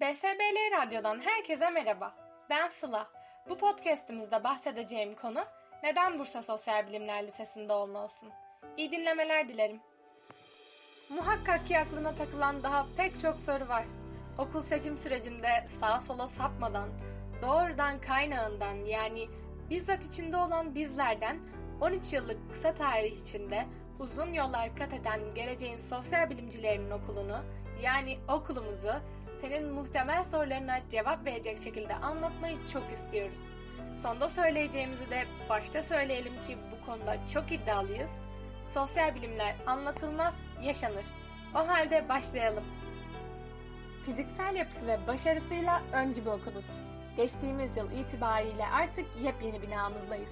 BSBL Radyo'dan herkese merhaba. Ben Sıla. Bu podcast'imizde bahsedeceğim konu neden Bursa Sosyal Bilimler Lisesi'nde olmalısın? İyi dinlemeler dilerim. Muhakkak ki aklına takılan daha pek çok soru var. Okul seçim sürecinde sağa sola sapmadan, doğrudan kaynağından yani bizzat içinde olan bizlerden 13 yıllık kısa tarih içinde uzun yollar kat eden geleceğin sosyal bilimcilerinin okulunu yani okulumuzu senin muhtemel sorularına cevap verecek şekilde anlatmayı çok istiyoruz. Sonda söyleyeceğimizi de başta söyleyelim ki bu konuda çok iddialıyız. Sosyal bilimler anlatılmaz, yaşanır. O halde başlayalım. Fiziksel yapısı ve başarısıyla öncü bir okuluz. Geçtiğimiz yıl itibariyle artık yepyeni binamızdayız.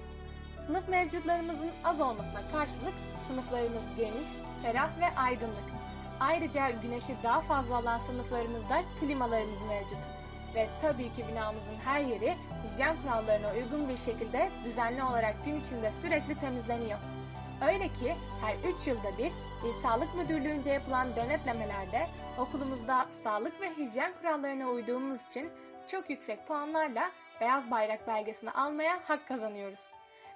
Sınıf mevcutlarımızın az olmasına karşılık sınıflarımız geniş, ferah ve aydınlık. Ayrıca güneşi daha fazla alan sınıflarımızda klimalarımız mevcut. Ve tabii ki binamızın her yeri hijyen kurallarına uygun bir şekilde düzenli olarak gün içinde sürekli temizleniyor. Öyle ki her 3 yılda bir İl Sağlık Müdürlüğü'nce yapılan denetlemelerde okulumuzda sağlık ve hijyen kurallarına uyduğumuz için çok yüksek puanlarla beyaz bayrak belgesini almaya hak kazanıyoruz.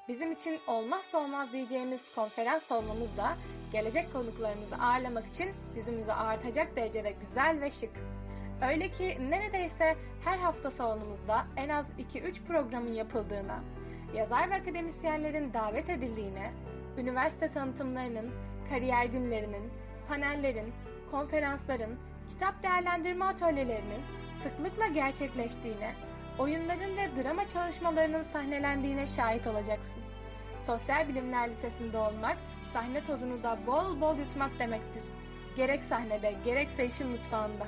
Bizim için olmazsa olmaz diyeceğimiz konferans salonumuz da gelecek konuklarımızı ağırlamak için yüzümüzü ağartacak derecede güzel ve şık. Öyle ki neredeyse her hafta salonumuzda en az 2-3 programın yapıldığına, yazar ve akademisyenlerin davet edildiğine, üniversite tanıtımlarının, kariyer günlerinin, panellerin, konferansların, kitap değerlendirme atölyelerinin sıklıkla gerçekleştiğine, oyunların ve drama çalışmalarının sahnelendiğine şahit olacaksın. Sosyal Bilimler Lisesi'nde olmak, sahne tozunu da bol bol yutmak demektir. Gerek sahnede, gerekse işin mutfağında.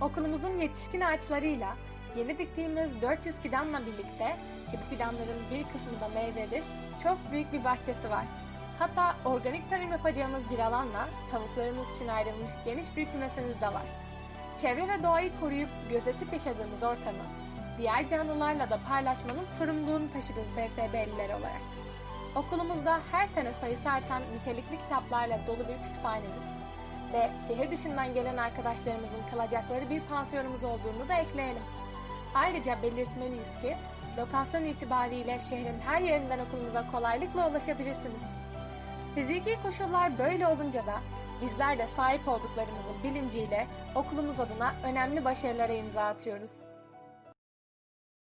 Okulumuzun yetişkin ağaçlarıyla yeni diktiğimiz 400 fidanla birlikte ki bu fidanların bir kısmı da meyvedir, çok büyük bir bahçesi var. Hatta organik tarım yapacağımız bir alanla tavuklarımız için ayrılmış geniş bir kümesimiz de var. Çevre ve doğayı koruyup gözetip yaşadığımız ortamı diğer canlılarla da paylaşmanın sorumluluğunu taşırız BSB'liler olarak. Okulumuzda her sene sayısı artan nitelikli kitaplarla dolu bir kütüphanemiz ve şehir dışından gelen arkadaşlarımızın kalacakları bir pansiyonumuz olduğunu da ekleyelim. Ayrıca belirtmeliyiz ki lokasyon itibariyle şehrin her yerinden okulumuza kolaylıkla ulaşabilirsiniz. Fiziki koşullar böyle olunca da bizler de sahip olduklarımızın bilinciyle okulumuz adına önemli başarılara imza atıyoruz.